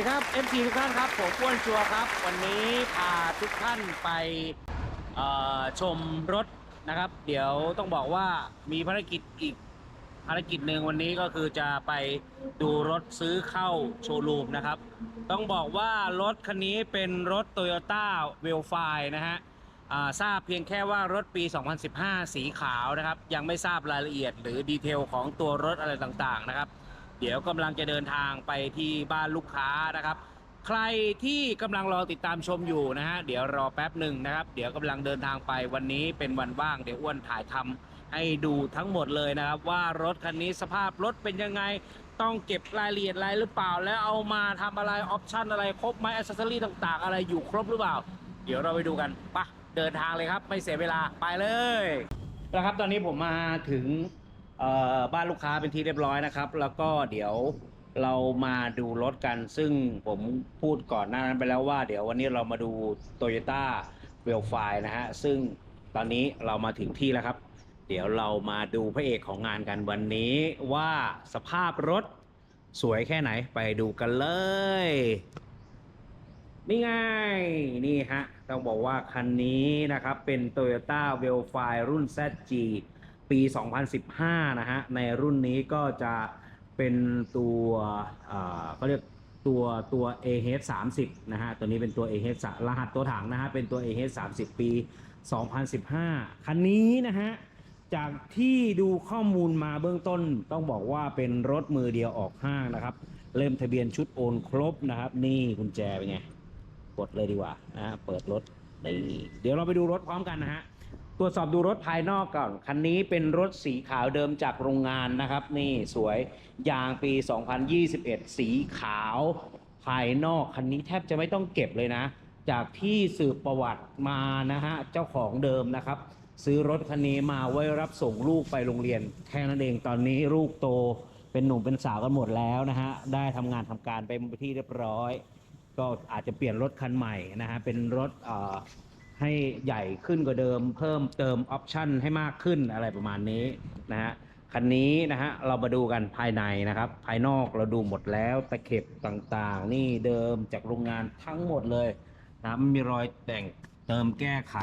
ดีครับ FC ทุกท่านครับ ผมอ้วนชัวร์ครับ วันนี้พาทุกท่านไปเอ่อชมรถนะครับ เดี๋ยวต้องบอกว่ามีภารกิจอีกภารกิจหนึ่งวันนี้ก็คือจะไปดูรถซื้อเข้าโชว์รูมนะครับ ต้องบอกว่ารถคันนี้เป็นรถ Toyota w e l f i นะฮะอ่าทราบเพียงแค่ว่ารถปี 2015 สีขาวนะครับ ยังไม่ทราบรายละเอียดหรือดีเทลของตัวรถอะไรต่างๆนะครับ เดี๋ยวกำลังจะเดินทางไปที่บ้านลูกค้านะครับ ใครที่กำลังรอติดตามชมอยู่นะฮะเดี๋ยวรอแป๊บหนึ่งนะครับ เดี๋ยวกำลังเดินทางไปวันนี้เป็นวันว่างเดี๋ยวอ้วนถ่ายทำให้ดูทั้งหมดเลยนะครับ ว่ารถคันนี้สภาพรถเป็นยังไงต้องเก็บรายละเอียดอะไรหรือเปล่า แล้วเอามาทำอะไรออปชั่นอะไรครบไหมอ c เซสซอรี่ต่างๆ อะไรอยู่ครบหรือเปล่า เดี๋ยวเราไปดูกันไปะเดินทางเลยครับ ไม่เสียเวลาไปเลยแล้วครับตอนนี้ผมมาถึง บ้านลูกค้าเป็นที่เรียบร้อยนะครับ แล้วก็เดี๋ยวเรามาดูรถกัน ซึ่งผมพูดก่อนหน้านั้นไปแล้วว่า เดี๋ยววันนี้เรามาดู Toyota w e l f i นะฮะ ซึ่งตอนนี้เรามาถึงที่แล้วครับ เดี๋ยวเรามาดูพระเอกของงานกันวันนี้ว่าสภาพรถสวยแค่ไหนไปดูกันเลย นี่ไง นี่ฮะ ต้องบอกว่าคันนี้นะครับเป็น Toyota w e l f i รุ่น ZG ปี 2015 นะฮะ ในรุ่นนี้ก็จะเป็นตัวเขาเรียกตัวตัว AH 30 นะฮะ ตัวนี้เป็นตัว AH รหัสตัวถังนะฮะ เป็นตัว AH 30 ปี 2015 คันนี้นะฮะ จากที่ดูข้อมูลมาเบื้องต้นต้องบอกว่าเป็นรถมือเดียวออกห้างนะครับ เริ่มทะเบียนชุดโอนครบนะครับ นี่กุญแจเป็นไง กดเลยดีกว่านะฮะ เปิดรถนี่เดี๋ยวเราไปดูรถพร้อมกันนะฮะ ตรวจสอบดูรถภายนอกก่อน คันนี้เป็นรถสีขาวเดิมจากโรงงานนะครับ นี่สวยยางปี 2021 สีขาวภายนอกคันนี้แทบจะไม่ต้องเก็บเลยนะ จากที่สืบประวัติมานะฮะ เจ้าของเดิมนะครับ ซื้อรถคันนี้มาไว้รับส่งลูกไปโรงเรียนแค่นั้นเองตอนนี้ลูกโตเป็นหนุ่มเป็นสาวกันหมดแล้วนะฮะ ได้ทำงานทำการไปที่เรียบร้อย ก็อาจจะเปลี่ยนรถคันใหม่นะฮะ เป็นรถ ให้ใหญ่ขึ้นกว่าเดิม เพิ่มเติมออปชันให้มากขึ้นอะไรประมาณนี้นะฮะคันนี้นะฮะเรามาดูกันภายในนะครับ ภายนอกเราดูหมดแล้วตะเข็บต่างๆ นี่เดิมจากโรงงานทั้งหมดเลยนะไม่มีรอยแต่งเติมแก้ไข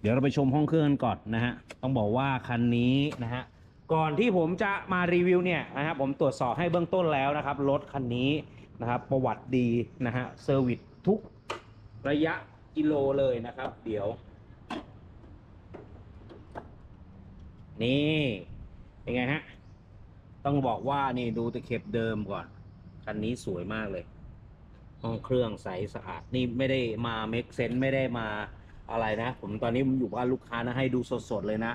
เดี๋ยวเราไปชมห้องเครื่องกันก่อนนะฮะต้องบอกว่าคันนี้นะฮะก่อนที่ผมจะมารีวิวเนี่ยนะครับผมตรวจสอบให้เบื้องต้นแล้วนะครับรถคันนี้นะครับประวัติดีนะฮะเซอร์วิสทุกระยะ กิโลเลยนะครับ เดี๋ยว นี่เป็นไงฮะ ต้องบอกว่านี่ดูตะเข็บเดิมก่อน คันนี้สวยมากเลย ห้องเครื่องใสสะอาด นี่ไม่ได้มาเมคเซนไม่ได้มาอะไรนะ ผมตอนนี้ผมอยู่บ้านลูกค้านะให้ดูสดๆเลยนะ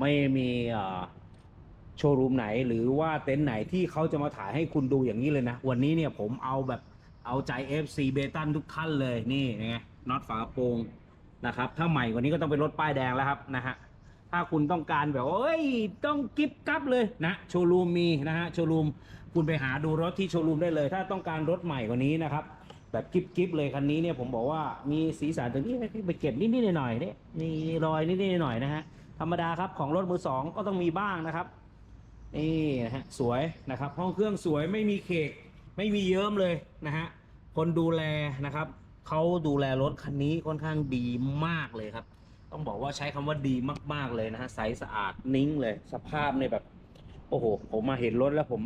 ไม่มีโชว์รูมไหนหรือว่าเต็นท์ไหนที่เขาจะมาถ่ายให้คุณดูอย่างนี้เลยนะ วันนี้เนี่ยผมเอาแบบเอาใจ FC เบตันทุกท่านเลยนี่ไง น็อตฝากระโปรงนะครับ ถ้าใหม่กว่านี้ก็ต้องเป็นรถป้ายแดงแล้วครับนะฮะถ้าคุณต้องการแบบว่าเอ้ยต้องกิฟกับเลยนะโชว์รูมมีนะฮะโชว์รูมคุณไปหาดูรถที่โชว์รูมได้เลย ถ้าต้องการรถใหม่กว่านี้นะครับ แบบกิฟกิฟเลยคันนี้เนี่ยผมบอกว่ามีสีสันตรงนี้ไปเก็บนิดๆหน่อยๆเนี่ยมีรอยนิดๆหน่อยๆนะฮะธรรมดาครับของรถมือสองก็ต้องมีบ้างนะครับนี่นะฮะสวยนะครับ ห้องเครื่องสวยไม่มีเคกไม่มีเยิ้มเลยนะฮะคนดูแลนะครับ เขาดูแลรถคันนี้ค่อนข้างดีมากเลยครับ ต้องบอกว่าใช้คำว่าดีมาก ๆเลยนะฮะใสสะอาดนิ่งเลย สภาพเนี่ยแบบ โอ้โห ผมมาเห็นรถแล้วผม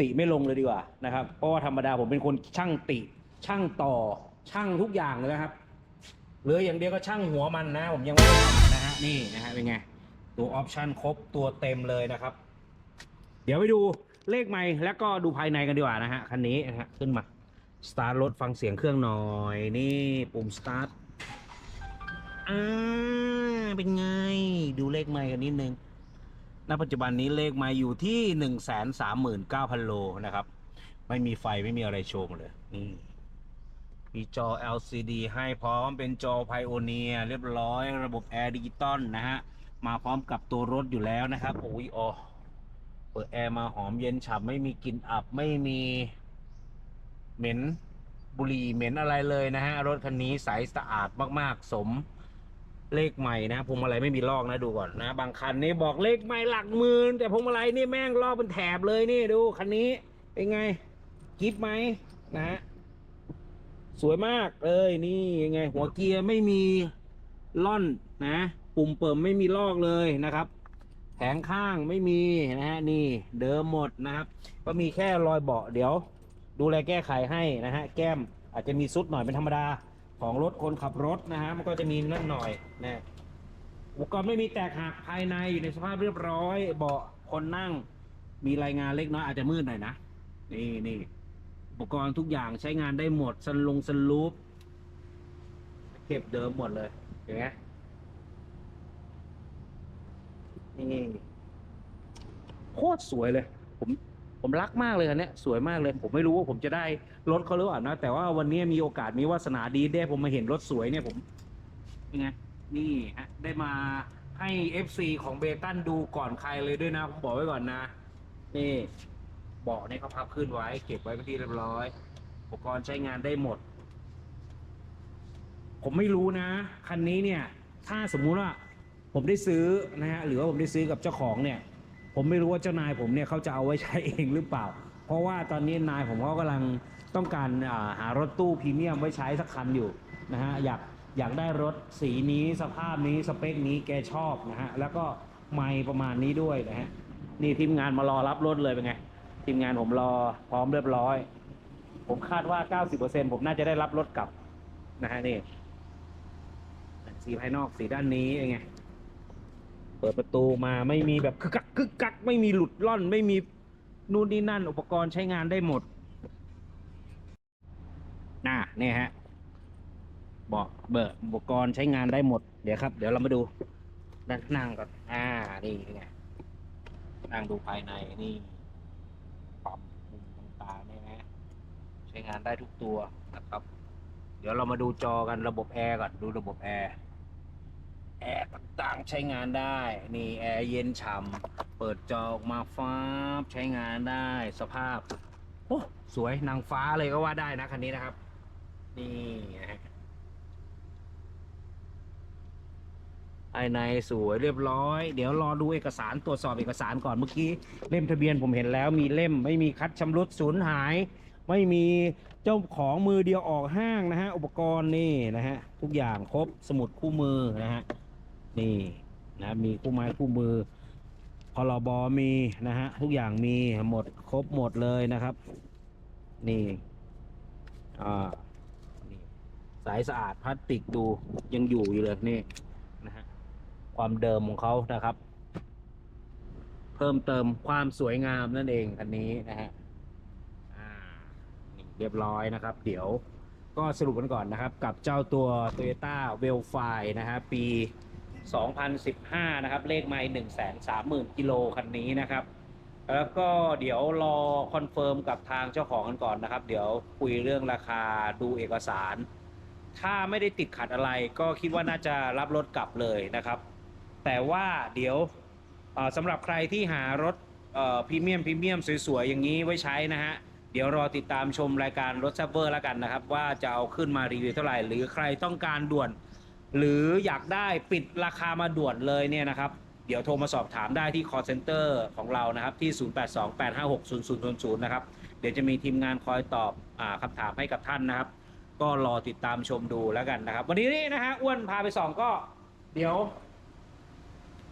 ติไม่ลงเลยดีกว่านะครับ เพราะว่าธรรมดาผมเป็นคนช่างติ ช่างต่อ ช่างทุกอย่างเลยนะครับเหลืออย่างเดียวก็ช่างหัวมันนะ ผมยังไม่ได้ทำนะฮะนี่นะฮะเป็นไงตัวออปชั่นครบตัวเต็มเลยนะครับ เดี๋ยวไปดูเลขไม่แล้วก็ดูภายในกันดีกว่านะฮะคันนี้นะฮะขึ้นมา สตาร์ทรถฟังเสียงเครื่องหน่อย นี่ปุ่มสตาร์ทอ่าเป็นไง ดูเลขไมล์กันนิดนึงณปัจจุบันนี้เลขไมล์อยู่ที่หนึ่งแสนสามหมื่นเก้าพันโลนะครับ ไม่มีไฟไม่มีอะไรโชว์เลยนี่มีจอ LCD ให้พร้อมเป็นจอ Pioneer เรียบร้อยระบบแอร์ดิจิตอลนะฮะ มาพร้อมกับตัวรถอยู่แล้วนะครับ โอ้ยอ๋อเปิดแอร์มาหอมเย็นฉ่ำไม่มีกลิ่นอับไม่มี เหม็นบุหรี่เหม็นอะไรเลยนะฮะ รถคันนี้ใสสะอาดมากๆ สมเลขใหม่นะพวงมาลัยไม่มีลอกนะดูก่อนนะ บางคันนี่บอกเลขใหม่หลักหมื่นแต่พวงมาลัยนี่แม่งลอกเป็นแถบเลยนี่ดูคันนี้เป็นไงกิฟไหมนะฮะสวยมากเลยนี่ยังไง หัวเกียร์ไม่มีล่อนนะปุ่มเปิมไม่มีลอกเลยนะครับแผงข้างไม่มีนะฮะนี่เดิมหมดนะครับ ก็มีแค่รอยเบาะเดี๋ยว ดูแลแก้ไขให้นะฮะแก้มอาจจะมีซุดหน่อยเป็นธรรมดาของรถคนขับรถนะฮะมันก็จะมีนั่นหน่อยนะอุปกรณ์ไม่มีแตกหักภายในอยู่ในสภาพเรียบร้อย เบาะคนนั่ง มีรายงานเล็กน้อยอาจจะมืดหน่อยนะนี่นี่อุปกรณ์ทุกอย่างใช้งานได้หมดสลงสลูปเก็บเดิมหมดเลยเห็นไหมนี่โคตรสวยเลย ผม ผมรักมากเลยคันนี้สวยมากเลย ผมไม่รู้ว่าผมจะได้รถเขาหรือเปล่านะ แต่ว่าวันนี้มีโอกาสมีวาสนาดีได้ผมมาเห็นรถสวยเนี่ยผมเป็นไงนี่ฮะได้มาให้ FC ของเบตันดูก่อนใครเลยด้วยนะ ผมบอกไว้ก่อนนะ นี่เบาะเนี่ยเขาพับขึ้นไว้ เก็บไว้เป็นที่เรียบร้อย อุปกรณ์ใช้งานได้หมด ผมไม่รู้นะ คันนี้เนี่ย ถ้าสมมุติว่า ผมได้ซื้อนะฮะหรือว่าผมได้ซื้อกับเจ้าของเนี่ย ผมไม่รู้ว่าเจ้านายผมเนี่ยเขาจะเอาไว้ใช้เองหรือเปล่า เพราะว่าตอนนี้นายผมเขากำลังต้องการาหารถตู้พรีเมียมไว้ใช้สักคันอยู่นะฮะอยากอยากได้รถสีนี้สภาพนี้สเปคนี้แกชอบนะฮะแล้วก็ไม่ประมาณนี้ด้วยนะฮะนี่ทีมงานมารอรับรถเลยเป็นไงทีมงานผมรอพร้อมเรียบร้อย ผมคาดว่า 90%ผมน่าจะได้รับรถกลับนะฮะนี่สีภายนอกสีด้านนี้เป็นไง เปิดประตูมาไม่มีแบบคึกกักคึกกักไม่มีหลุดล่อนไม่มีนู่นนี่นั่นอุปกรณ์ใช้งานได้หมดน่ะเนี่ยฮะเบอกเบิร์อุปกรณ์ใช้งานได้หมดเดี๋ยวครับ เดี๋ยวเรามาดูด้านนั่งก่อนอ่านี่ไงนั่งดูภายในนี่ปรับมุมต่างๆเนี่ยนะใช้งานได้ทุกตัวนะครับ เดี๋ยวเรามาดูจอกันระบบแอร์ก่อนดูระบบแอร์ แอร์ต่างๆใช้งานได้ นี่แอร์เย็นฉ่ำเปิดจอออกมาฟ้าบใช้งานได้สภาพ โอ้สวยนางฟ้าเลยก็ว่าได้นะคันนี้นะครับ นี่นะฮะภายในสวยเรียบร้อย เดี๋ยวรอดูเอกสารตรวจสอบเอกสารก่อนเมื่อกี้เล่มทะเบียนผมเห็นแล้วมีเล่มไม่มีคัดชำรุดสูญหาย ไม่มีเจ้าของมือเดียวออกห้างนะฮะ อุปกรณ์นี่นะฮะ ทุกอย่างครบสมุดคู่มือนะฮะ นี่นะมีคู่ไม้คู่มือพรบมีนะฮะทุกอย่างมีหมดครบหมดเลยนะครับ นี่อ่านี่สายสะอาดพลาสติกดูยังอยู่อยู่เลยนี่นะฮะความเดิมของเขานะครับ เพิ่มเติมความสวยงามนั่นเองคันนี้นะฮะอ่านี่เรียบร้อยนะครับ เดี๋ยวก็สรุปกันก่อนนะครับ กับเจ้าตัว Toyota w e l f i นะฮะปี 2015 นะครับ เลขไม่130,000 กิโลคันนี้นะครับ แล้วก็เดี๋ยวรอคอนเฟิร์มกับทางเจ้าของกันก่อนนะครับ เดี๋ยวคุยเรื่องราคาดูเอกสาร ถ้าไม่ได้ติดขัดอะไรก็คิดว่าน่าจะรับรถกลับเลยนะครับ แต่ว่าเดี๋ยวสำหรับใครที่หารถพรีเมียมพรีเมียมสวยๆ อย่างนี้ไว้ใช้นะฮะ เดี๋ยวรอติดตามชมรายการรถซับเวอร์แล้วกันนะครับ ว่าจะเอาขึ้นมารีวิวเท่าไหร่ หรือใครต้องการด่วน หรืออยากได้ปิดราคามาด่วนเลยเนี่ยนะครับ เดี๋ยวโทรมาสอบถามได้ที่ call center ของเรานะครับ ที่ 0828560000 นะครับ เดี๋ยวจะมีทีมงานคอยตอบอคำถามให้กับท่านนะครับ ก็รอติดตามชมดูแล้วกันนะครับ วันนี้นี่นะฮะอ้วนพาไปส่องก็เดี๋ยว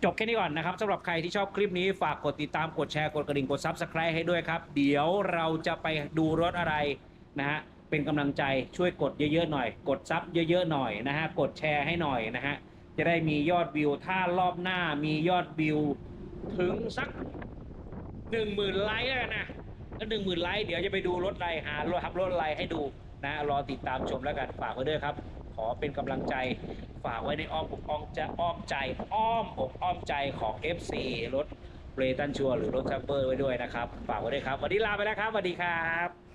จบแค่นี้ก่อนนะครับสำหรับใครที่ชอบคลิปนี้ฝากกดติดตามกดแชร์กดกระดิ่งกด Subscribe ให้ด้วยครับ เดี๋ยวเราจะไปดูรถอะไรนะฮะ เป็นกำลังใจช่วยกดเยอะๆหน่อย กดซับเยอะๆหน่อยนะฮะกดแชร์ให้หน่อยนะฮะจะได้มียอดวิวถ้ารอบหน้ามียอดวิวถึงสักหนึ่งหมื่นไลค์แล้วกันนะก็หนึ่งหมื่นไลค์เดี๋ยวจะไปดูรถอะไรหารถขับรถอะไรให้ดูนะรอติดตามชมแล้วกันฝากไว้ด้วยครับ ขอเป็นกำลังใจฝากไว้ในอ้อมอกอ้อมจะอ้อมใจอ้อมอกอ้อมใจของ FC รถเบรตันชัวหรือรถแซมเบอร์ไว้ด้วยนะครับ ฝากไว้ด้วยครับ วันนี้ลาไปแล้วครับสวัสดีครับ